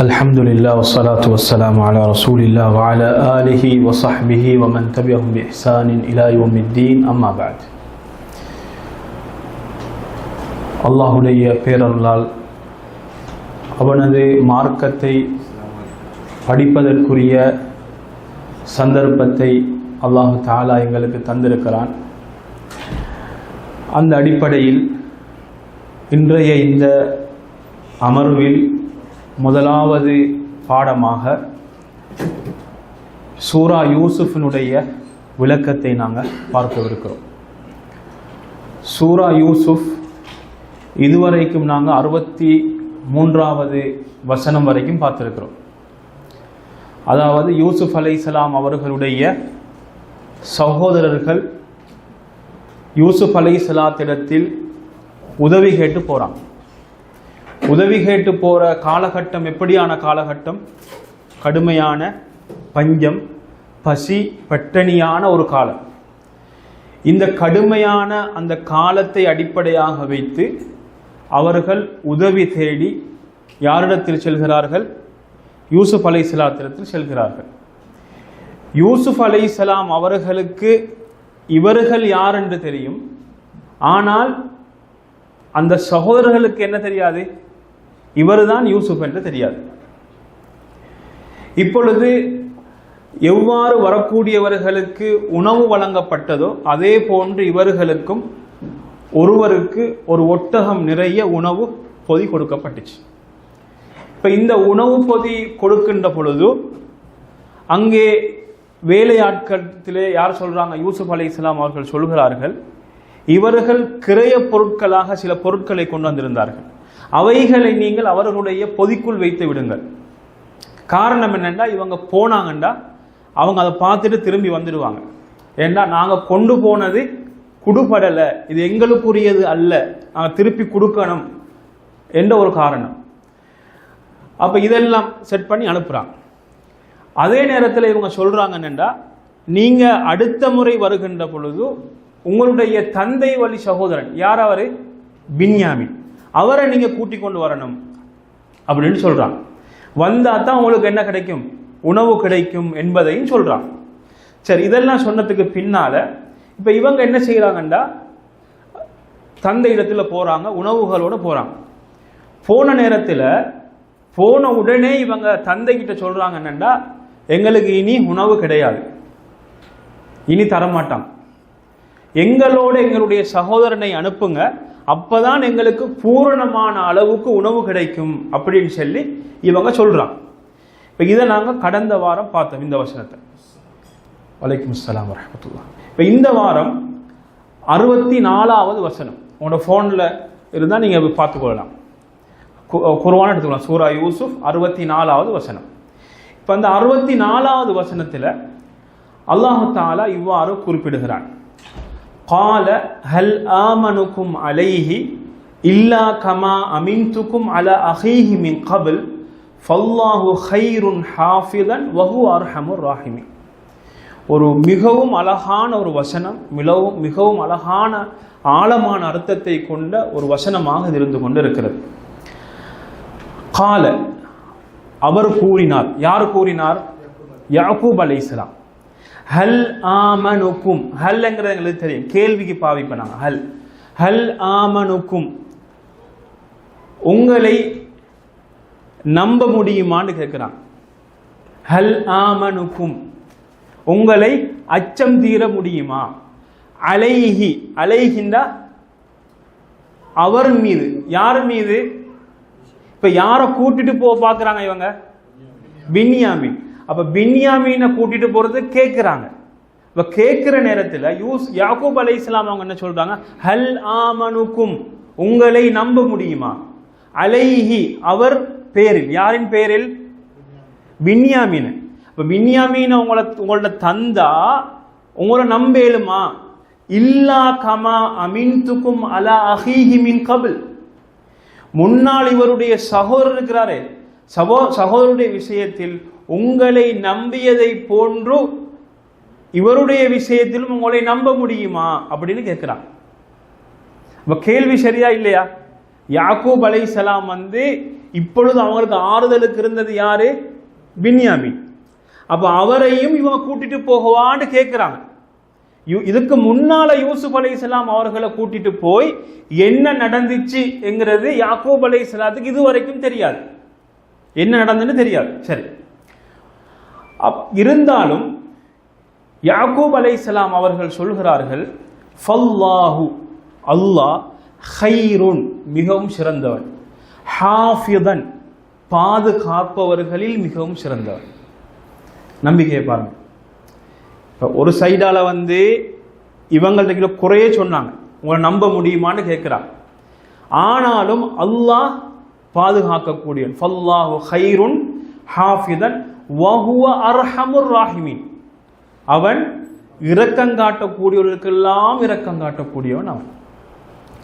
الحمد لله والصلاة والسلام على رسول الله وعلى آله وصحبه ومن تبعهم بإحسان إلى يوم الدين أما بعد அல்லாஹுடைய பேரருளால் அவனது மார்க்கத்தை படிப்பதற்குரிய சந்தர்ப்பத்தை அல்லாஹு தாலா எங்களுக்கு தந்திருக்கிறான் அந்த அடிப்படையில் இன்றைய இந்த அமர்வில் முதலாவது பாடமாக சூரா யூசுஃபினுடைய விளக்கத்தை நாங்கள் பார்க்கவிருக்கிறோம். சூரா யூசுஃப் இதுவரைக்கும் நாங்கள் அறுபத்தி மூன்றாவது வசனம் வரைக்கும் பார்த்துருக்கிறோம். அதாவது யூசுஃப் அலை இஸ்லாம் அவர்களுடைய சகோதரர்கள் யூசுப் அலை சலாத்திடத்தில் உதவி கேட்டு போகிறாங்க உதவி கேட்டு போகிற காலகட்டம் எப்படியான காலகட்டம்? கடுமையான பஞ்சம் பசி பட்டணியான ஒரு காலம். இந்த கடுமையான அந்த காலத்தை அடிப்படையாக வைத்து அவர்கள் உதவி தேடி யாரிடத்தில் செல்கிறார்கள்? யூசுப் அலை சலாத்திடத்தில் செல்கிறார்கள். யூசுப் அலை சலாம் அவர்களுக்கு இவர்கள் யார் என்று தெரியும்? ஆனால் அந்த சகோதரர்களுக்கு என்ன தெரியாது? இவர்தான் யூசுப் என்று தெரியாது. இப்பொழுது எவ்வாறு வரக்கூடியவர்களுக்கு உணவு வழங்கப்பட்டதோ அதே போன்று இவர்களுக்கும் ஒருவருக்கு ஒரு ஒட்டகம் நிறைய உணவு பொதி கொடுக்கப்பட்டுச்சு. இப்ப இந்த உணவு பொதி கொடுக்கின்ற பொழுது அங்கே வேலையாட்களத்திலே யார் சொல்றாங்க? யூசுப் அலி இஸ்லாம் அவர்கள் சொல்கிறார்கள் இவர்கள் கிரைய பொருட்களாக சில பொருட்களை கொண்டு வந்திருந்தார்கள். அவைகளை நீங்கள் அவர்களுடைய பொதிக்குள் வைத்து விடுங்கள். காரணம் என்னென்னா இவங்க போனாங்கண்டா அவங்க அதை பார்த்துட்டு திரும்பி வந்துடுவாங்க. ஏன்னா நாங்கள் கொண்டு போனது குடுபடலை இது எங்களுக்குரியது அல்ல நாங்கள் திருப்பி கொடுக்கணும் என்ற ஒரு காரணம். அப்போ இதெல்லாம் செட் பண்ணி அனுப்புகிறாங்க அதே நேரத்தில் இவங்க சொல்கிறாங்கன்னெண்டா நீங்கள் அடுத்த முறை வருகின்ற பொழுது உங்களுடைய தந்தை வழி சகோதரன் யார் அவர்? பின்யாமின். அவரை நீங்கள் கூட்டி கொண்டு வரணும். அப்படின்னு சொல்கிறாங்க வந்தால் தான் உங்களுக்கு என்ன கிடைக்கும்? உணவு கிடைக்கும் என்பதையும் சொல்கிறான் சரி இதெல்லாம் சொன்னதுக்கு பின்னால் இப்போ இவங்க என்ன செய்கிறாங்கண்டா தந்தை இடத்துல போகிறாங்க உணவுகளோடு போகிறாங்க போன நேரத்தில் போன உடனே இவங்க தந்தை கிட்ட சொல்கிறாங்க என்னண்டா? எங்களுக்கு இனி உணவு கிடையாது. இனி தரமாட்டான். எங்களோட எங்களுடைய சகோதரனை அனுப்புங்க. அப்பதான் எங்களுக்கு பூரணமான அளவுக்கு உணவு கிடைக்கும் அப்படின்னு சொல்லி இவங்க சொல்றாங்க. இப்போ இதை நாங்கள் கடந்த வாரம் பார்த்தோம் இந்த வசனத்தை. வலைக்கும் அஸ்லாம் வரமத்துல்லா இப்போ இந்த வாரம் அறுபத்தி நாலாவது வசனம். உங்களோட ஃபோனில் இருந்தால் நீங்கள் பார்த்துக்கொள்ளலாம். குருவான எடுத்துக்கலாம் சூரா யூசுப் அறுபத்தி நாலாவது வசனம். இப்போ அந்த அறுபத்தி நாலாவது வசனத்தில் அல்லாஹு தாலா இவ்வாறு குறிப்பிடுகிறான். கால ஹல் ஆமனுக்கும் அலைஹி இல்லா கமா அமின்துக்கும் அல அஹீஹி மின் கபில் ஃபல்லாஹு ஹைருன் ஹாஃபிதன் வஹு அர்ஹமுர் ராஹிமி ஒரு மிகவும் அழகான ஒரு வசனம் மிகவும் மிகவும் அழகான ஆழமான அர்த்தத்தை கொண்ட ஒரு வசனமாக இருந்து கொண்டு இருக்கிறது கால அவர் கூறினார். யார் கூறினார்? யாக்கூப் அலை இஸ்லாம் ஹல் ஆமனுக்கும் ஹல்ங்கிறது எங்களுக்கு தெரியும். கேள்விக்கு பாவிப்பனாங்க ஹல். ஹல் ஆமனுக்கும். உங்களை நம்ப முடியுமான்னு கேட்கிறான் ஹல் ஆமனுக்கும். உங்களை அச்சம் தீர முடியுமா? அலைஹி அலைஹிண்டா அவர் மீது. யார் மீது? இப்ப யாரை கூட்டிட்டு போக பாக்குறாங்க இவங்க? பின்யாமின். அப்ப பின்யாமீனை கூட்டிட்டு போறது கேட்கிறாங்க இப்ப கேட்கிற நேரத்தில் யூஸ் யாக்கூப் அலை இஸ்லாம் அவங்க என்ன சொல்றாங்க? ஹல் ஆமனுக்கும் உங்களை நம்ப முடியுமா? அலைஹி அவர் பேரில். யாரின் பேரில்? பின்யாமீன். இப்ப பின்யாமீன் உங்களை உங்களோட தந்தா உங்களை நம்பேலுமா இல்லா கமா அமின்துக்கும் அலா அஹீஹி மின் கபில். முன்னால் இவருடைய சகோதரர் இருக்கிறாரே. சகோ சகோதருடைய விஷயத்தில் உங்களை நம்பியதை போன்று இவருடைய விஷயத்திலும் உங்களை நம்ப முடியுமா? அப்படின்னு கேட்கிறான். இப்போ கேள்வி சரியா இல்லையா? யாக்கூப் அலை சலாம் வந்து இப்பொழுது அவங்களுக்கு ஆறுதலுக்கு இருந்தது யாரு? பின்யாமின். அப்ப அவரையும் இவங்க கூட்டிட்டு போகவான்னு கேட்கிறாங்க. யு- இதுக்கு முன்னால யூசுப் அலைஹிஸ்ஸலாம் அவர்களை கூட்டிட்டு போய் என்ன நடந்துச்சு என்கிறது யாக்கூப் அலைஹிஸ்ஸலாத்துக்கு இது வரைக்கும் தெரியாது. என்ன நடந்துன்னு தெரியாது. சரி. அப்- இருந்தாலும் யாக்கூப் அலைஹிஸ்ஸலாம் அவர்கள் சொல்கிறார்கள் ஃபல்லாஹு அல்லாஹ் ஹைருன் மிகவும் சிறந்தவன். ஹாஃபிதன் பாதுகாப்பவர்களில் மிகவும் சிறந்தவன். நம்பிக்கையை பாருங்க. இப்போ ஒரு சைடால வந்து இவங்கள்ட்ட கிட்ட குறையே சொன்னாங்க. உங்களை நம்ப முடியுமான்னு கேட்குறாங்க ஆனாலும் அல்லாஹ் பாதுகாக்கக்கூடியவன். ஃபல்லாஹு ஹைருன் ஹாஃபிதன் வஹுவ அர்ஹமுர் ராஹிமின் அவன் இரக்கங்காட்டக்கூடியவர்களுக்கெல்லாம் காட்டக்கூடியவர்களுக்கெல்லாம் காட்டக்கூடியவன் அவன்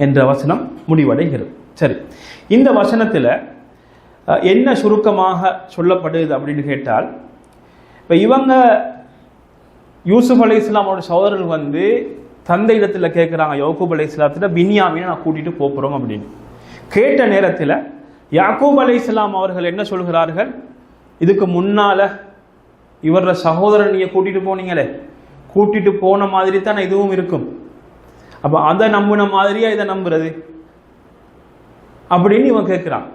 என்ற வசனம் முடிவடைகிறது. சரி இந்த வசனத்தில் என்ன சுருக்கமாக சொல்லப்படுது அப்படின்னு கேட்டால் இப்போ இவங்க யூசுப் அலி இஸ்லாமோட சகோதரர்கள் வந்து தந்தை இடத்துல கேட்குறாங்க யோகூப் அலி இஸ்லாத்துல பின்யாமின்னு நான் கூட்டிகிட்டு போகிறோம் அப்படின்னு. கேட்ட நேரத்தில் யாக்கூப் அலி இஸ்லாம் அவர்கள் என்ன சொல்கிறார்கள்? இதுக்கு முன்னால இவரோட சகோதரன் நீங்க கூட்டிட்டு போனீங்களே. கூட்டிட்டு போன மாதிரி தான் இதுவும் இருக்கும். அப்ப அதை நம்பின மாதிரியா இதை நம்புறது? அப்படின்னு இவன் கேட்கிறான்.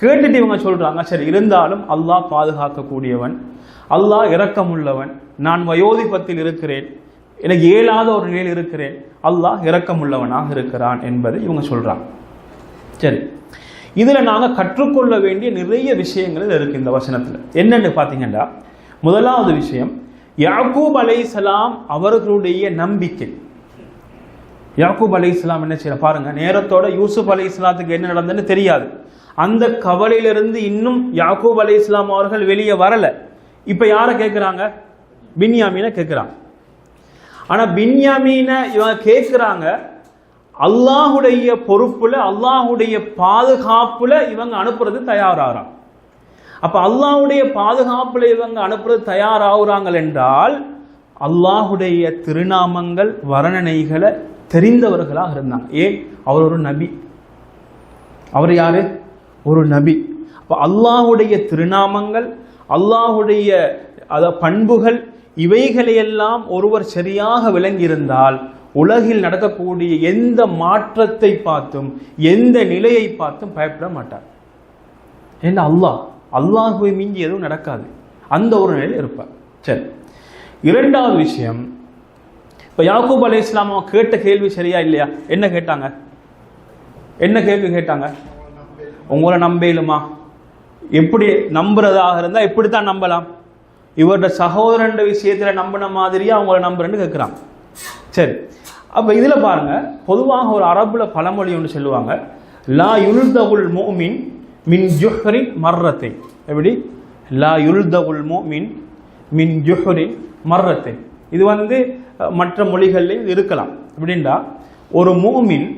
கேட்டுட்டு இவங்க சொல்றாங்க சரி இருந்தாலும் அல்லாஹ் பாதுகாக்கக்கூடியவன் அல்லாஹ் இரக்கமுள்ளவன் நான் வயோதிபத்தில் இருக்கிறேன் எனக்கு இயலாத ஒரு நிலையில் இருக்கிறேன் அல்லாஹ் இரக்கமுள்ளவனாக இருக்கிறான் என்பதை இவங்க சொல்றாங்க. சரி இதில் நாங்கள் கற்றுக்கொள்ள வேண்டிய நிறைய விஷயங்கள் இருக்குது இருக்கு இந்த வசனத்தில். என்னென்னு பார்த்தீங்கன்னா முதலாவது விஷயம் யாக்கூப் அலைஹிஸ்ஸலாம் அவர்களுடைய நம்பிக்கை. யாக்கூப் அலைஹிஸ்ஸலாம் என்ன செய்யற பாருங்க நேரத்தோட யூசுப் அலைஹிஸ்ஸலாத்துக்கு என்ன நடந்ததுன்னு தெரியாது. அந்த கவலையிலிருந்து இன்னும் யாக்கூப் அலைஹிஸ்ஸலாம் அவர்கள் வெளியே வரலை. இப்போ யாரை கேட்குறாங்க பின்யாமீனை கேட்குறாங்க ஆனால் பின்யாமீனை இவங்க கேட்குறாங்க அல்லாஹுடைய பொறுப்புல அல்லாஹுடைய பாதுகாப்புல இவங்க அனுப்புறது தயாராகிறாங்க அப்ப அல்லாஹுடைய பாதுகாப்புல இவங்க அனுப்புறது தயாராகிறாங்க என்றால் அல்லாஹுடைய திருநாமங்கள் வர்ணனைகளை தெரிந்தவர்களாக இருந்தாங்க. ஏன் அவர் ஒரு நபி. அவர் யாரு? ஒரு நபி. அப்ப அல்லாஹுடைய திருநாமங்கள் அல்லாஹுடைய அத பண்புகள் இவைகளையெல்லாம் ஒருவர் சரியாக விளங்கியிருந்தால் உலகில் நடக்கக்கூடிய எந்த மாற்றத்தை பார்த்தும் எந்த நிலையை பார்த்தும் பயப்பட மாட்டார். ஏன்னா அல்லாஹ் அல்லாஹுவை மிஞ்சி எதுவும் நடக்காது. அந்த ஒரு நிலையில் இருப்பார். சரி. இரண்டாவது விஷயம் இப்போ யாக்கூப் அலி இஸ்லாம் கேட்ட கேள்வி சரியா இல்லையா? என்ன கேட்டாங்க? என்ன கேள்வி கேட்டாங்க? உங்களை நம்பேலுமா? எப்படி நம்புறதாக இருந்தால் எப்படி தான் நம்பலாம். இவரோட சகோதரன் விஷயத்தில் நம்பின மாதிரியே அவங்கள நம்புறேன்னு கேட்குறாங்க சரி. அப்போ இதில் பாருங்க பொதுவாக ஒரு அரபுல பழமொழி ஒன்று சொல்லுவாங்க. லா யுல்தகுல் மோமின் மின் ஜுஹரின் மர்ரத்தை எப்படி? லா யுல்தகுல் மோமின் மின் ஜுஹரின் மர்ரத்தை இது வந்து மற்ற மொழிகளில் இருக்கலாம். எப்படின்னா ஒரு மோமின்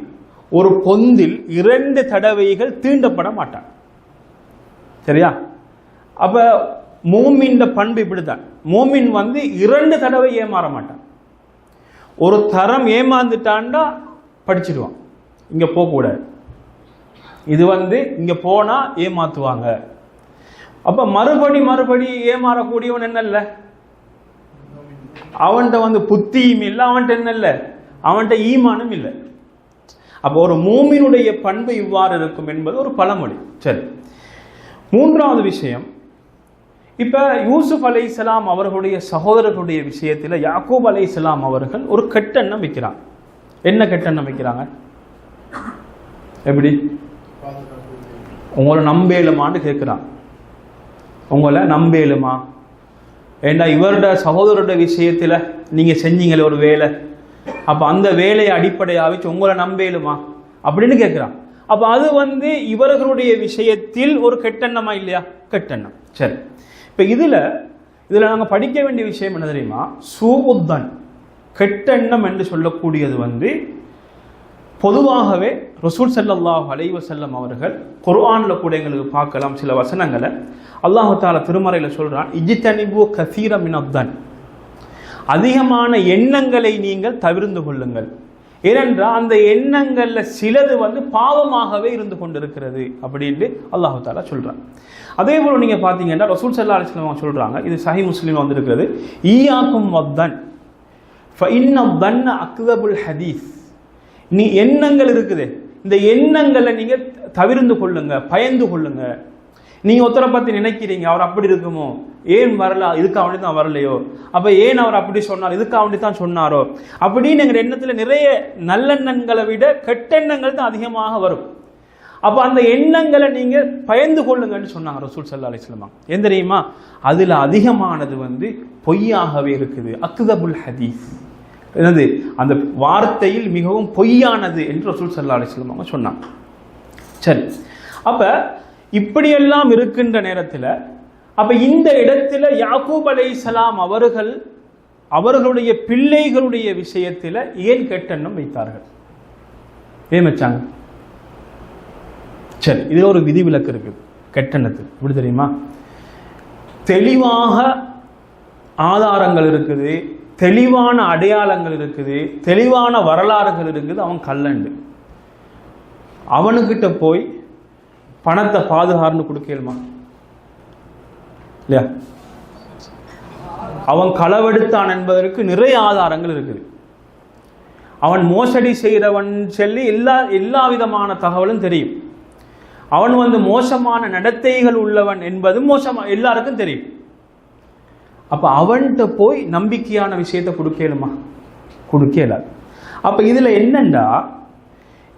ஒரு பொந்தில் இரண்டு தடவைகள் தீண்டப்பட மாட்டான். சரியா? அப்போ மோமின் பண்பு இப்படித்தான். மோமின் வந்து இரண்டு தடவை ஏமாற மாட்டான். ஒரு தரம் ஏமாந்துட்டான்டா படிச்சிடுவான். இங்கே போகக்கூடாது. இது வந்து இங்கே போனால் ஏமாத்துவாங்க. அப்போ மறுபடி மறுபடி ஏமாறக்கூடியவன் என்னல்ல? அவன்கிட்ட வந்து புத்தியும் இல்லை அவன்கிட்ட என்ன இல்லை அவன்கிட்ட ஈமானும் இல்லை. அப்போ ஒரு மூமினுடைய பண்பு இவ்வாறு இருக்கும் என்பது ஒரு பழமொழி. சரி. மூன்றாவது விஷயம் இப்ப யூசுப் அலைஹிஸ்ஸலாம் அவர்களுடைய சகோதரர்களுடைய விஷயத்தில் யாக்கூப் அலைஹிஸ்ஸலாம் அவர்கள் ஒரு கெட்டெண்ணம் வைக்கிறாங்க என்ன கெட்டெண்ணம் வைக்கிறாங்க? எப்படி? உங்களை நம்பேலுமான்னு கேட்குறான் உங்களை நம்பேலுமா ஏண்டா இவரோட சகோதரரோட விஷயத்தில் நீங்கள் செஞ்சீங்களே ஒரு வேலை. அப்போ அந்த வேலையை அடிப்படையாக வச்சு உங்களை நம்பேலுமா அப்படின்னு கேட்குறான் அப்போ அது வந்து இவர்களுடைய விஷயத்தில் ஒரு கெட்டெண்ணமா இல்லையா? கெட்டெண்ணம். சரி. இப்போ இதில் இதில் நாங்கள் படிக்க வேண்டிய விஷயம் என்ன தெரியுமா? சூவுத்தன் கெட்டெண்ணம் என்று சொல்லக்கூடியது வந்து பொதுவாகவே ரசூல் செல்லல்லாஹ் அலைவ செல்லம் அவர்கள் குர்ஆனில் கூட எங்களுக்கு பார்க்கலாம் சில வசனங்களை. அல்லாஹு தாலா திருமறையில் சொல்கிறான் இஜித்தனிபு கசீரம் இனப்தன் அதிகமான எண்ணங்களை நீங்கள் தவிர்ந்து கொள்ளுங்கள். ஏனென்றால் அந்த எண்ணங்களில் சிலது வந்து பாவமாகவே இருந்து கொண்டிருக்கிறது அப்படின்ட்டு அல்லாஹு தாலா சொல்கிறாங்க அதே போல் நீங்கள் பார்த்தீங்கன்னா ரசூல் சல்லா அலிஸ்லாம் அவங்க இது சஹி முஸ்லீம் வந்திருக்கிறது ஈயாக்கும் வத்தன் தன் அக்தபுல் ஹதீஸ். நீ எண்ணங்கள் இருக்குது இந்த எண்ணங்களை நீங்கள் தவிர்ந்து கொள்ளுங்க பயந்து கொள்ளுங்க. நீங்க ஒருத்தரை பத்தி நினைக்கிறீங்க அவர் அப்படி இருக்குமோ? ஏன் வரல? இதுக்காக வேண்டி தான் வரலையோ? அப்ப ஏன் அவர் அப்படி சொன்னார்? இதுக்காக வேண்டி தான் சொன்னாரோ? அப்படின்னு எங்கள் எண்ணத்துல நிறைய நல்லெண்ணங்களை விட கெட்டெண்ணங்கள் தான் அதிகமாக வரும். அப்ப அந்த எண்ணங்களை நீங்க பயந்து கொள்ளுங்கன்னு சொன்னாங்க ரசூல் சல்லா அலிஸ்லமா ஏன் தெரியுமா? அதுல அதிகமானது வந்து பொய்யாகவே இருக்குது. அக்தபுல் ஹதீஸ். என்னது? அந்த வார்த்தையில் மிகவும் பொய்யானது என்று ரசூல் சல்லா அலிஸ்லம் அவங்க சொன்னாங்க. சரி. அப்போ இப்படியெல்லாம் இருக்கின்ற நேரத்தில் அப்ப இந்த இடத்துல யாக்கூப் அலைசலாம் அவர்கள் அவர்களுடைய பிள்ளைகளுடைய விஷயத்தில் ஏன் கெட்டெண்ணம் வைத்தார்கள்? ஏன் வச்சாங்க? சரி இது ஒரு விதிவிலக்கு இருக்கு கெட்டெண்ணத்துக்கு எப்படி தெரியுமா? தெளிவாக ஆதாரங்கள் இருக்குது தெளிவான அடையாளங்கள் இருக்குது தெளிவான வரலாறுகள் இருக்குது அவன் கல்லண்டு அவனுக்கிட்ட போய் பணத்தை பாதுகாருன்னு கொடுக்கலுமா இல்லையா? அவன் களவெடுத்தான் என்பதற்கு நிறைய ஆதாரங்கள் இருக்குது. அவன் மோசடி செய்கிறவன் சொல்லி எல்லா எல்லா விதமான தகவலும் தெரியும். அவன் வந்து மோசமான நடத்தைகள் உள்ளவன் என்பதும் மோசமா எல்லாருக்கும் தெரியும். அப்ப அவன்கிட்ட போய் நம்பிக்கையான விஷயத்தை கொடுக்கலுமா கொடுக்கல. அப்ப இதுல என்னண்டா?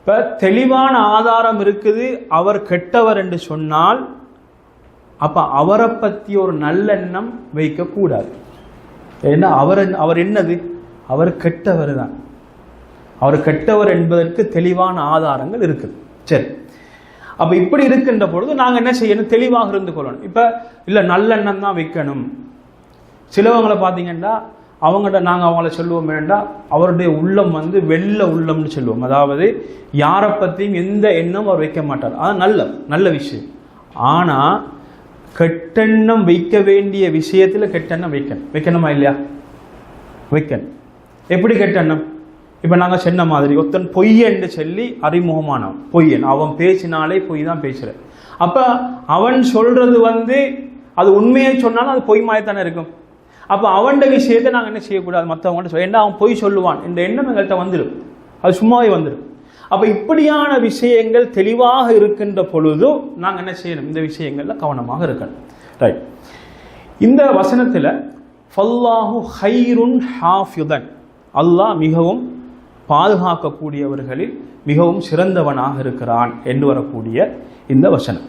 இப்ப தெளிவான ஆதாரம் இருக்குது. அவர் கெட்டவர் என்று சொன்னால் அப்ப அவரை பத்தி ஒரு நல்லெண்ணம் வைக்கக்கூடாது ஏன்னா அவர் அவர் என்னது? அவர் கெட்டவர் தான். அவர் கெட்டவர் என்பதற்கு தெளிவான ஆதாரங்கள் இருக்குது. சரி. அப்ப இப்படி இருக்கின்ற பொழுது நாங்க என்ன செய்யணும்? தெளிவாக இருந்து கொள்ளணும். இப்ப இல்ல நல்லெண்ணம் தான் வைக்கணும். சிலவங்களை பார்த்தீங்கன்னா அவங்கள்ட்ட நாங்கள் அவங்கள சொல்லுவோம் வேண்டாம் அவருடைய உள்ளம் வந்து வெள்ள உள்ளம்னு சொல்லுவோம். அதாவது யாரை பற்றியும் எந்த எண்ணம் அவர் வைக்க மாட்டார். அது நல்ல நல்ல விஷயம். ஆனால் கெட்டெண்ணம் வைக்க வேண்டிய விஷயத்தில் கெட்டெண்ணம் வைக்கணும். வைக்கணுமா இல்லையா? வைக்கணும். எப்படி கெட்டெண்ணம்? இப்போ நாங்கள் சொன்ன மாதிரி ஒருத்தன் பொய்யன்னு சொல்லி அறிமுகமானவன். பொய்யன் அவன் பேசினாலே பொய் தான் பேசுகிறேன் அப்போ அவன் சொல்கிறது வந்து அது உண்மையை சொன்னாலும் அது பொய் மாதிரி தானே இருக்கும். அப்போ அவன்கிட்ட விஷயத்தை நாங்கள் என்ன செய்யக்கூடாது? மற்றவங்கள்ட்ட சொல்ல என்ன அவன் பொய் சொல்லுவான்? இந்த எண்ணம் எங்கள்கிட்ட வந்துடும் அது சும்மாவே வந்துடும் அப்போ இப்படியான விஷயங்கள் தெளிவாக இருக்கின்ற பொழுதும் நாங்கள் என்ன செய்யணும்? இந்த விஷயங்களில் கவனமாக இருக்கணும். ரைட் இந்த வசனத்தில் ஃபல்லாஹு ஹைருன் ஹாஃபியுதன் அல்லாஹ் மிகவும் பாதுகாக்கக்கூடியவர்களில் மிகவும் சிறந்தவனாக இருக்கிறான் என்று வரக்கூடிய இந்த வசனம்.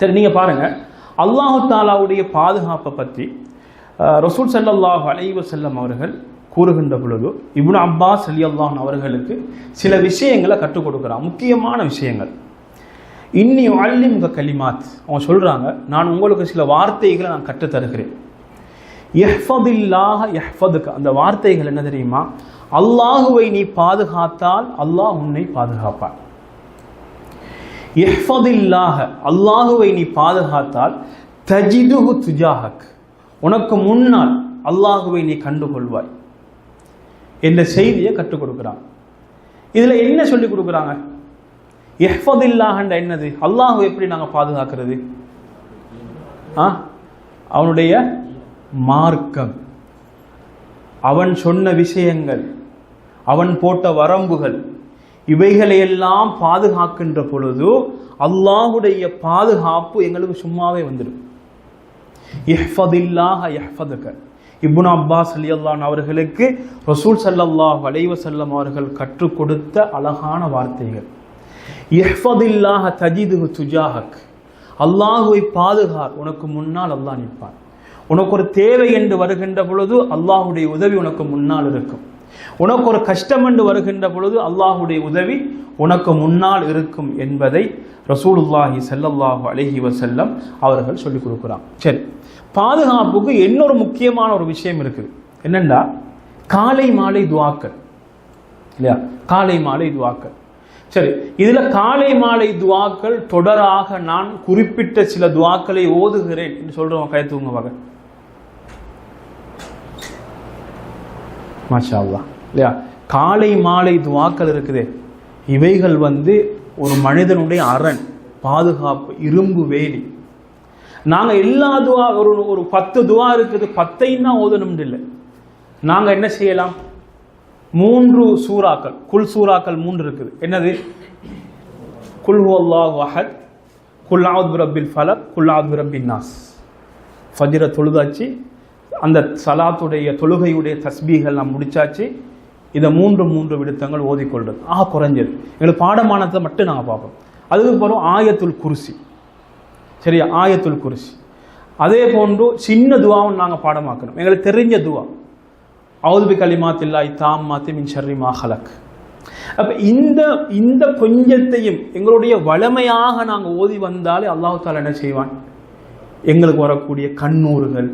சரி நீங்கள் பாருங்கள் அல்லாஹு தாலாவுடைய பாதுகாப்பை பற்றி ரசூல் சல்லாஹ் அலைவ செல்லம் அவர்கள் கூறுகின்ற பொழுது இப்னு அப்பாஸ் அலி அல்லாஹ் அவர்களுக்கு சில விஷயங்களை கற்றுக் கொடுக்குறான். முக்கியமான விஷயங்கள். இன்னி அள்ளிமுக கலிமாத். அவங்க சொல்கிறாங்க நான் உங்களுக்கு சில வார்த்தைகளை நான் கற்றுத்தருகிறேன் எஹ்ஃபதில்லாஹ எஹ்ஃபதுக்கு அந்த வார்த்தைகள் என்ன தெரியுமா? அல்லாஹுவை நீ பாதுகாத்தால் அல்லாஹ் உன்னை பாதுகாப்பான். எஹ்ஃபதில்லாஹ அல்லாஹுவை நீ பாதுகாத்தால் தஜிதுஹு துஜாஹக். உனக்கு முன்னால் அல்லாஹுவை நீ கண்டுகொள்வாய். என்ற செய்தியை கற்றுக் கொடுக்குறாங்க இதுல என்ன சொல்லி கொடுக்குறாங்க? எஹ்ஃபதில்லாஹன்ற என்னது? அல்லாஹு எப்படி நாங்கள் பாதுகாக்கிறது? ஆ? அவனுடைய மார்க்கம். அவன் சொன்ன விஷயங்கள் அவன் போட்ட வரம்புகள் இவைகளையெல்லாம் பாதுகாக்கின்ற பொழுது அல்லாஹுடைய பாதுகாப்பு எங்களுக்கு சும்மாவே வந்துடும். இஹ்ஃபதில்லாஹ இஹ்ஃபதுக இபுன் அப்பாஸ் அலி அல்லான் அவர்களுக்கு ரசூல் சல்லல்லாஹ் அலைவசல்லம் அவர்கள் கற்றுக் கொடுத்த அழகான வார்த்தைகள். இஹ்ஃபதில்லாஹ தஜிது துஜாஹக். அல்லாஹுவை பாதுகார். உனக்கு முன்னால் அல்லாஹ் நிற்பான். உனக்கு ஒரு தேவை என்று வருகின்ற பொழுது அல்லாஹுடைய உதவி உனக்கு முன்னால் இருக்கும். உனக்கு ஒரு கஷ்டம் என்று வருகின்ற பொழுது அல்லாஹுடைய உதவி உனக்கு முன்னால் இருக்கும் என்பதை ரசூலுல்லாஹி சல்லல்லாஹு அலஹி வசல்லம் அவர்கள் சொல்லிக் கொடுக்குறான் சரி பாதுகாப்புக்கு இன்னொரு முக்கியமான ஒரு விஷயம் இருக்குது என்னென்னா காலை மாலை துவாக்கள். இல்லையா? காலை மாலை துவாக்கள். சரி இதுல காலை மாலை துவாக்கள் தொடராக நான் குறிப்பிட்ட சில துவாக்களை ஓதுகிறேன் என்று சொல்றவங்க கை வகை மாஷா அல்லா இல்லையா? காலை மாலை துவாக்கள் இருக்குதே. இவைகள் வந்து ஒரு மனிதனுடைய அரண் பாதுகாப்பு இரும்பு வேலி. நாங்கள் எல்லா துவா ஒரு ஒரு பத்து துவா இருக்குது பத்தையும் தான் ஓதணும் இல்லை. நாங்கள் என்ன செய்யலாம்? மூன்று சூறாக்கள் குல் சூறாக்கள் மூன்று இருக்குது. என்னது? குல் அல்லாஹ் வஹத் குல் ஆவுத் பிரபில் ஃபலக் குல் நாஸ். ஃபஜ்ர தொழுதாச்சு அந்த சலாத்துடைய தொழுகையுடைய தஸ்பீகள் நாம் முடிச்சாச்சு. இதை மூன்று மூன்று விடுத்தங்கள் ஓதிக்கொள்றது. ஆ குறைஞ்சது. எங்களுக்கு பாடமானத்தை மட்டும் நாங்கள் பார்ப்போம். அதுக்கு பிறகு ஆயத்துல் குருசி. சரியா? ஆயத்துல் குருசி. அதே போன்று சின்ன துவாவும் நாங்கள் பாடமாக்கணும். எங்களுக்கு தெரிஞ்ச துவா. அவுதுபி கலிமாத்தில்லாய் தாம் மாத்தி மின் ஷர்ரி மாஹலக் அப்போ இந்த இந்த கொஞ்சத்தையும் எங்களுடைய வளமையாக நாங்கள் ஓதி வந்தாலே அல்லாஹால என்ன செய்வான்? எங்களுக்கு வரக்கூடிய கண்ணூறுகள்.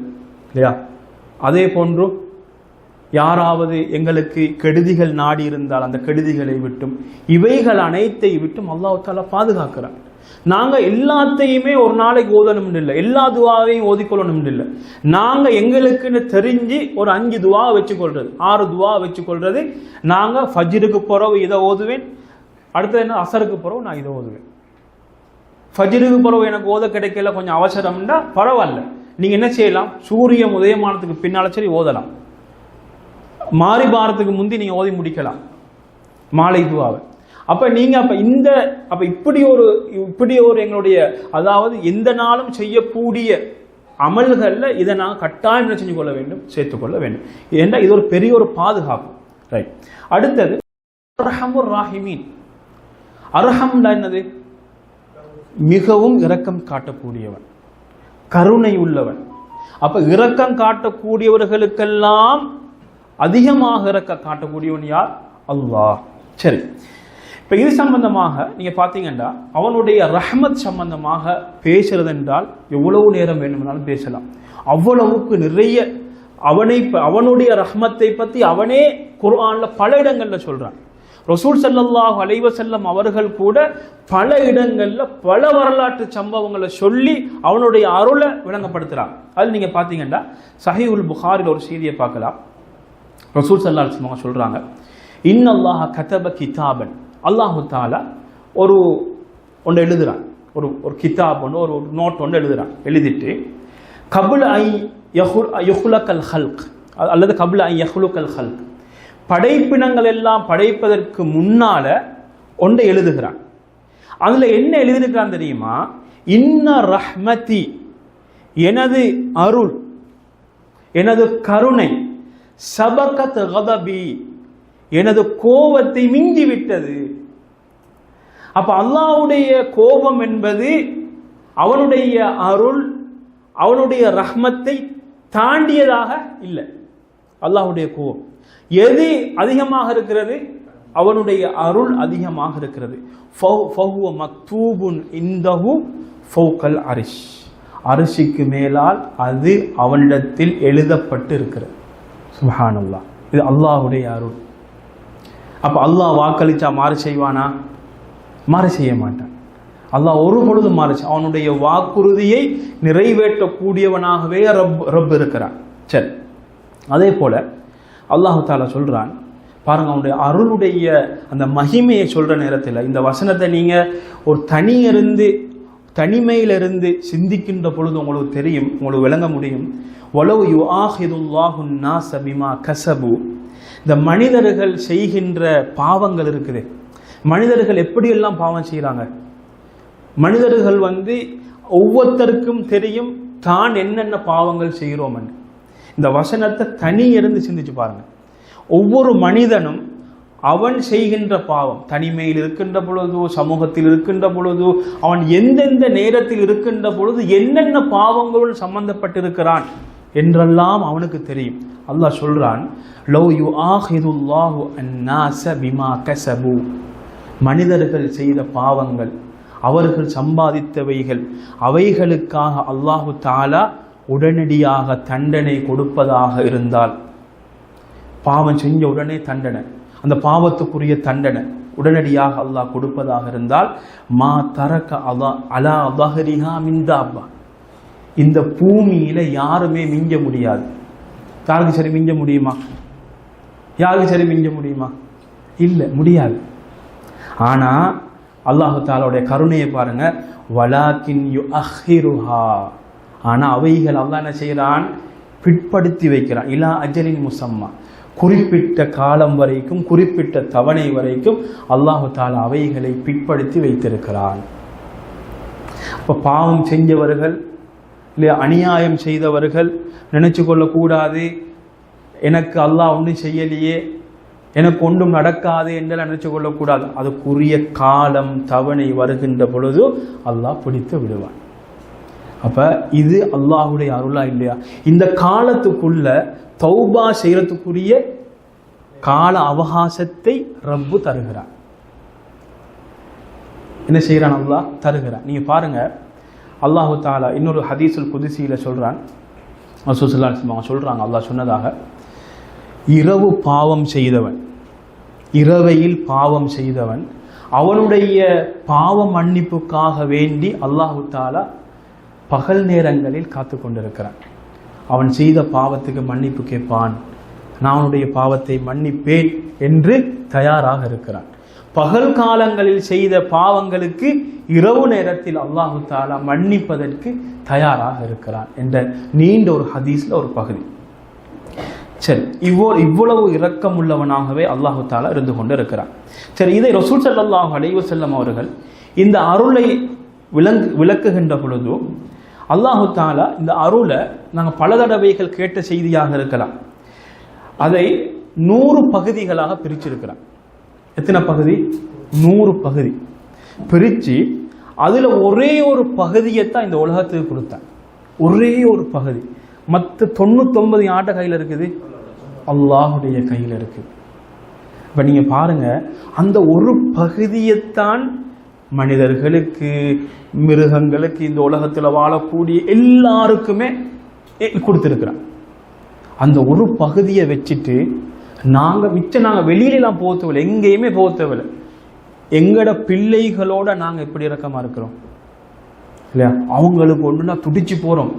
இல்லையா? அதே போன்று யாராவது எங்களுக்கு கெடுதிகள் நாடி இருந்தால் அந்த கெடுதிகளை விட்டும் இவைகள் அனைத்தை விட்டும் அல்லாஹால பாதுகாக்கிறார் பாதுகாக்கிறான். நாங்க எல்லாத்தையுமே ஒரு நாளைக்கு ஓதணும் இல்லை எல்லா துவாவையும் ஓதிக்கொள்ளணும்னு இல்லை. நாங்க எங்களுக்குன்னு தெரிஞ்சு ஒரு அஞ்சு துவா வச்சுக்கொள்றது ஆறு துவா வச்சுக்கொள்றது. நாங்க ஃபஜ்ருக்கு பிறகு இதை ஓதுவேன் அடுத்தது என்ன அசருக்கு பிறகு நான் இதை ஓதுவேன். ஃபஜ்ருக்கு பிறகு எனக்கு ஓத கிடைக்கல கொஞ்சம் அவசரம்னா பரவாயில்ல. நீங்க என்ன செய்யலாம்? சூரியன் உதயமானத்துக்கு பின்னால் சரி ஓதலாம். மாறி பாரத்துக்கு முந்தி நீங்க ஓதி முடிக்கலாம். மாலை துவாவை அப்போ நீங்க அப்போ இந்த அப்போ இப்படி ஒரு இப்படி ஒரு எங்களுடைய அதாவது எந்த நாளும் செய்யக்கூடிய அமல்கள்ல இதை நாங்கள் கட்டாயம் என்ன செஞ்சு கொள்ள வேண்டும்? சேர்த்துக்கொள்ள வேண்டும். ஏன்னா இது ஒரு பெரிய ஒரு பாதுகாப்பு. ரைட் அடுத்தது அர்ஹமுர் ராஹிமீன். அர்ஹம்னா என்னது? மிகவும் இரக்கம் காட்டக்கூடியவன். கருணை உள்ளவன். அப்ப இரக்கம் காட்டக்கூடியவர்களுக்கெல்லாம் அதிகமாக இறக்க காட்டக்கூடியவன் யார்? அல்லாஹ். சரி. இப்போ இது சம்பந்தமாக நீங்க பார்த்தீங்கன்னா அவனுடைய ரஹ்மத் சம்பந்தமாக பேசுறது என்றால் எவ்வளவு நேரம் வேண்டுமானாலும் பேசலாம். அவ்வளவுக்கு நிறைய அவனை அவனுடைய ரஹ்மத்தை பத்தி அவனே குர்ஆன்ல பல இடங்கள்ல சொல்றான். ரசூல் சல்லாஹ் அலைஹி வஸல்லம் அவர்கள் கூட பல இடங்களில் பல வரலாற்று சம்பவங்களை சொல்லி அவனுடைய அருளை விளங்கப்படுத்துகிறான் அது நீங்கள் பார்த்தீங்கன்னா சஹீஹுல் புகாரில் ஒரு செய்தியை பார்க்கலாம். ரசூல் சல்லா அலிஸ்லாம் இன் அல்லாஹ கதப கிதாபன். அல்லாஹு தாலா ஒரு ஒன்று எழுதுகிறான் ஒரு ஒரு கிதாப் ஒன்று ஒரு நோட் ஒன்று எழுதுகிறான் எழுதிட்டு கபுல் ஐ யஹுல் யஹுலக்கல் ஹல்க். அல்லது கபுல் ஐ யஹுலுக்கல் ஹல்க். படைப்பினங்கள் எல்லாம் படைப்பதற்கு முன்னால ஒன்றை எழுதுகிறான். அதுல என்ன எழுதியிருக்கிறான் தெரியுமா? இன்ன ரஹ்மதி எனது அருள் எனது கருணை சபகத் கதபி எனது கோபத்தை மிஞ்சிவிட்டது அப்ப அல்லாவுடைய கோபம் என்பது அவனுடைய அருள் அவனுடைய ரஹ்மத்தை தாண்டியதாக இல்லை. அல்லாஹுடைய கோபம். எது அதிகமாக இருக்கிறது? அவனுடைய அருள் அதிகமாக இருக்கிறது. மக்தூபுன் இந்தஹு அரிஷ். அரிசிக்கு மேலால் அது அவனிடத்தில் எழுதப்பட்டு இருக்கிறது சுபஹானல்லா இது அல்லாஹுடைய அருள். அப்ப அல்லாஹ் வாக்களிச்சா மாறு செய்வானா? மாறு செய்ய மாட்டான். அல்லாஹ் ஒரு பொழுது மாறுச்சு அவனுடைய வாக்குறுதியை நிறைவேற்றக்கூடியவனாகவே ரப் ரப் இருக்கிறான். சரி. அதே போல அல்லாஹு தாலா சொல்றான். பாருங்க அவனுடைய அருளுடைய அந்த மகிமையை சொல்கிற நேரத்தில் இந்த வசனத்தை நீங்கள் ஒரு தனி இருந்து தனிமையிலிருந்து சிந்திக்கின்ற பொழுது உங்களுக்கு தெரியும் உங்களுக்கு விளங்க முடியும். ஒலவு யு ஆஹிதுல்லாஹு நாச பிமா கசபு. இந்த மனிதர்கள் செய்கின்ற பாவங்கள் இருக்குது. மனிதர்கள் எப்படியெல்லாம் பாவம் செய்கிறாங்க மனிதர்கள் வந்து ஒவ்வொருத்தருக்கும் தெரியும் தான் என்னென்ன பாவங்கள் செய்கிறோம் இந்த வசனத்தை தனி இருந்து சிந்திச்சு பாருங்க. ஒவ்வொரு மனிதனும் அவன் செய்கின்ற பாவம் தனிமையில் இருக்கின்ற பொழுதோ சமூகத்தில் இருக்கின்ற பொழுதோ அவன் எந்தெந்த நேரத்தில் இருக்கின்ற பொழுது என்னென்ன பாவங்களுடன் சம்பந்தப்பட்டிருக்கிறான் என்றெல்லாம் அவனுக்கு தெரியும். அல்லாஹ் சொல்றான் லவ் யூ ஆஹிதுல்லாஹு அன்னாச பிமா கசபு. மனிதர்கள் செய்த பாவங்கள் அவர்கள் சம்பாதித்தவைகள் அவைகளுக்காக அல்லாஹு தாலா உடனடியாக தண்டனை கொடுப்பதாக இருந்தால் பாவம் செஞ்ச உடனே தண்டனை அந்த பாவத்துக்குரிய தண்டனை உடனடியாக அல்லாஹ் கொடுப்பதாக இருந்தால் மா தரக்க அதா அலா அபஹரிஹா மிந்தாபா இந்த பூமியில யாருமே மிஞ்ச முடியாது. யாருக்கு சரி மிஞ்ச முடியுமா? யாருக்கு சரி மிஞ்ச முடியுமா? இல்லை முடியாது. ஆனால் அல்லாஹு தாலாவுடைய கருணையை பாருங்க வலாக்கின் யு அஹிருஹா ஆனால் அவைகள் அல்லா என்ன செய்கிறான்? பிற்படுத்தி வைக்கிறான். இலா அஜலின் முசம்மா. குறிப்பிட்ட காலம் வரைக்கும் குறிப்பிட்ட தவணை வரைக்கும் அல்லாஹு தாலா அவைகளை பிற்படுத்தி வைத்திருக்கிறான். இப்போ பாவம் செஞ்சவர்கள் இல்லை அநியாயம் செய்தவர்கள் நினைச்சு கொள்ளக்கூடாது. எனக்கு அல்லாஹ் ஒன்றும் செய்யலையே எனக்கு ஒன்றும் நடக்காது என்று நினைச்சு கொள்ளக்கூடாது. அதுக்குரிய காலம் தவணை வருகின்ற பொழுது அல்லாஹ் பிடித்து விடுவான். அப்போ இது அல்லாஹுடைய அருளா இல்லையா? இந்த காலத்துக்குள்ள தௌபா செய்கிறதுக்குரிய கால அவகாசத்தை ரப்பு தருகிறான் என்ன செய்கிறான் அல்லாஹ்? தருகிறான் நீங்கள் பாருங்க. அல்லாஹு தாலா இன்னொரு ஹதீஸுல் குதிசியில் சொல்கிறான் ரசூலுல்லாஹி அலைஹி சொல்கிறாங்க அல்லாஹ் சொன்னதாக இரவு பாவம் செய்தவன் இரவையில் பாவம் செய்தவன் அவனுடைய பாவ மன்னிப்புக்காக வேண்டி அல்லாஹு தாலா பகல் நேரங்களில் காத்து கொண்டிருக்கிறான். அவன் செய்த பாவத்துக்கு மன்னிப்பு கேட்பான். நான் அவனுடைய பாவத்தை மன்னிப்பேன் என்று தயாராக இருக்கிறான். பகல் காலங்களில் செய்த பாவங்களுக்கு இரவு நேரத்தில் அல்லாஹு தாலா மன்னிப்பதற்கு தயாராக இருக்கிறான் என்ற நீண்ட ஒரு ஹதீஸ்ல ஒரு பகுதி. சரி இவ்வளோ இவ்வளவு இரக்கம் உள்ளவனாகவே அல்லாஹு தாலா இருந்து கொண்டு இருக்கிறான் சரி இதை ரசூல் ஸல்லல்லாஹு அலைவசல்லம் அவர்கள் இந்த அருளை விளங்கு விளக்குகின்ற பொழுதோ அல்லாஹு தாலா இந்த அருளை நாங்கள் பல தடவைகள் கேட்ட செய்தியாக இருக்கலாம். அதை நூறு பகுதிகளாக பிரிச்சிருக்கிறான் எத்தனை பகுதி? நூறு பகுதி. பிரித்து அதில் ஒரே ஒரு பகுதியை தான் இந்த உலகத்துக்கு கொடுத்தான். ஒரே ஒரு பகுதி. மற்ற தொண்ணூத்தொன்பது ஆட்ட கையில் இருக்குது? அல்லாஹுடைய கையில் இருக்குது. இப்போ நீங்கள் பாருங்கள் அந்த ஒரு பகுதியைத்தான் மனிதர்களுக்கு மிருகங்களுக்கு இந்த உலகத்தில் வாழக்கூடிய எல்லாருக்குமே கொடுத்துருக்குறான். அந்த ஒரு பகுதியை வச்சுட்டு நாங்கள் மிச்சம் நாங்கள் வெளியிலலாம் போகத்தவில்லை எங்கேயுமே போகத்தவில்லை எங்களோட பிள்ளைகளோட நாங்கள் இப்படி இறக்கமாக இருக்கிறோம். இல்லையா? அவங்களுக்கு ஒன்றுனா துடிச்சு போகிறோம்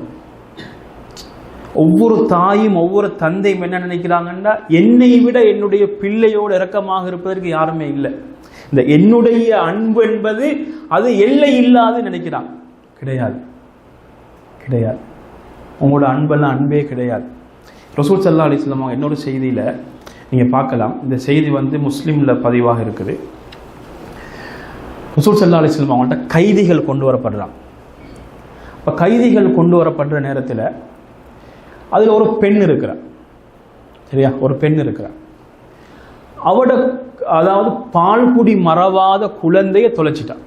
ஒவ்வொரு தாயும் ஒவ்வொரு தந்தையும் என்ன நினைக்கிறாங்கன்னா என்னை விட என்னுடைய பிள்ளையோடு இறக்கமாக இருப்பதற்கு யாருமே இல்லை. இந்த என்னுடைய அன்பு என்பது அது எல்லை இல்லாது நினைக்கிறான் கிடையாது. கிடையாது. உங்களோட அன்பெல்லாம் அன்பே கிடையாது. ரசூல் சல்லா அலிஸ்லாம் அவங்க இன்னொரு செய்தியில் நீங்கள் பார்க்கலாம். இந்த செய்தி வந்து முஸ்லீமில் பதிவாக இருக்குது. ரசூல் சல்லா அலிஸ்லாம் அவங்கள்ட்ட கைதிகள் கொண்டு வரப்படுறான். இப்போ கைதிகள் கொண்டு வரப்படுற நேரத்தில் அதில் ஒரு பெண் இருக்கிறார் சரியா? ஒரு பெண் இருக்கிறார் அவட அதாவது பால்குடி மறவாத குழந்தைய தொலைச்சிட்டான்.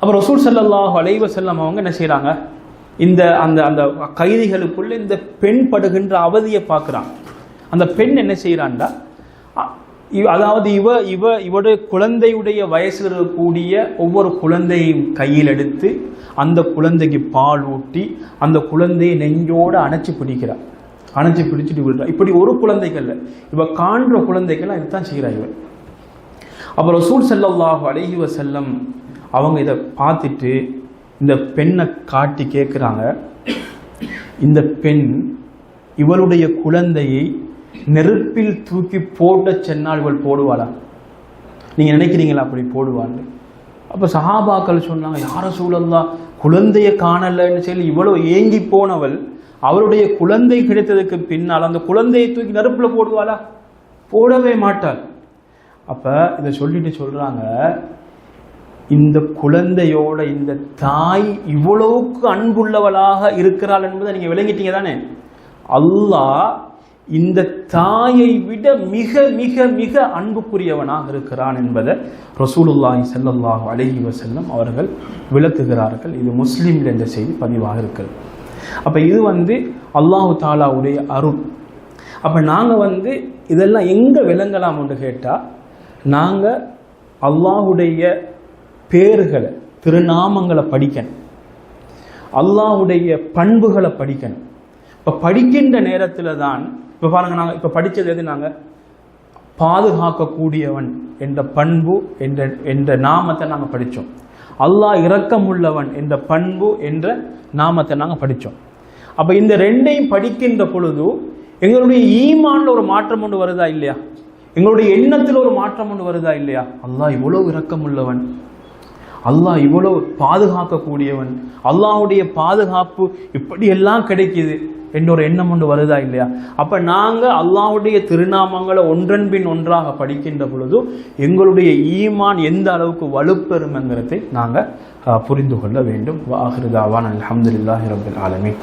அப்புறம் ரசூல் சல்லாஹ் அலைவ செல்லம் அவங்க என்ன செய்கிறாங்க இந்த அந்த அந்த கைதிகளுக்குள்ள இந்த பெண் படுகின்ற அவதியை பார்க்குறான். அந்த பெண் என்ன செய்கிறான்டா அதாவது இவ இவ இவருடைய குழந்தையுடைய வயசில் இருக்கக்கூடிய ஒவ்வொரு குழந்தையும் கையில் எடுத்து அந்த குழந்தைக்கு பால் ஊட்டி அந்த குழந்தையை நெஞ்சோடு அணைச்சி பிடிக்கிறார் அணைச்சி பிடிச்சிட்டு விடுறா. இப்படி ஒரு குழந்தைகள்ல. இவள் காண்ற குழந்தைகள்லாம் இதுதான் செய்கிறா இவள் அப்போ ரசூல் ஸல்லல்லாஹு அலைஹி செல்லம் அவங்க இதை பார்த்துட்டு இந்த பெண்ணை காட்டி கேட்குறாங்க இந்த பெண் இவளுடைய குழந்தையை நெருப்பில் தூக்கி போட்ட சென்னால் இவள் போடுவாளா? நீங்கள் நினைக்கிறீங்களா அப்படி போடுவாள் அப்போ சஹாபாக்கள் சொன்னாங்க யார சூழல்லா குழந்தைய காணலைன்னு சொல்லி இவ்வளோ ஏங்கி போனவள் அவருடைய குழந்தை கிடைத்ததுக்கு பின்னால் அந்த குழந்தையை தூக்கி நெருப்பில் போடுவாளா? போடவே மாட்டாள். அப்ப இதை சொல்லிட்டு சொல்றாங்க இந்த குழந்தையோட இந்த தாய் இவ்வளவுக்கு அன்புள்ளவளாக இருக்கிறாள் என்பதை நீங்க விளங்கிட்டீங்க தானே? அல்லாஹ் இந்த தாயை விட மிக மிக மிக அன்புக்குரியவனாக இருக்கிறான் என்பதை ரசூலுல்லாஹி செல்லல்லாஹு அலைஹி வஸல்லம் அவர்கள் விளக்குகிறார்கள். இது முஸ்லீமில் என்ற செய்தி பதிவாக இருக்கிறது அப்போ இது வந்து அல்லாஹு தாலாவுடைய அருள். அப்போ நாங்கள் வந்து இதெல்லாம் எங்கே விளங்கலாம் ஒன்று கேட்டால் நாங்கள் அல்லாஹுடைய பேர்களை திருநாமங்களை படிக்கணும். அல்லாஹுடைய பண்புகளை படிக்கணும். இப்போ படிக்கின்ற நேரத்தில் தான் இப்போ பாருங்கள் நாங்கள் இப்போ படித்தது எது நாங்கள் பாதுகாக்கக்கூடியவன் என்ற பண்பு என்ற என்ற நாமத்தை நாங்கள் படித்தோம் அல்லாஹ் இரக்கமுள்ளவன் என்ற பண்பு என்ற நாமத்தை நாங்கள் படித்தோம் அப்போ இந்த ரெண்டையும் படிக்கின்ற பொழுது எங்களுடைய ஈமான்ல ஒரு மாற்றம் ஒன்று வருதா இல்லையா? எங்களுடைய எண்ணத்தில் ஒரு மாற்றம் ஒன்று வருதா இல்லையா? அல்லாஹ் இவ்வளவு இரக்கம் உள்ளவன் அல்லாஹ் இவ்வளவு பாதுகாக்கக்கூடியவன். அல்லாஹுடைய பாதுகாப்பு இப்படி எல்லாம் கிடைக்குது. என்ற ஒரு எண்ணம் ஒன்று வருதா இல்லையா? அப்ப நாங்க அல்லாவுடைய திருநாமங்களை ஒன்றன் பின் ஒன்றாக படிக்கின்ற பொழுது எங்களுடைய ஈமான் எந்த அளவுக்கு வலுப்பெறும்ங்கிறதை நாங்க புரிந்து கொள்ள வேண்டும். வாஹிருதாவான் அலமதுல்லாஹி ரபுல் ஆலமி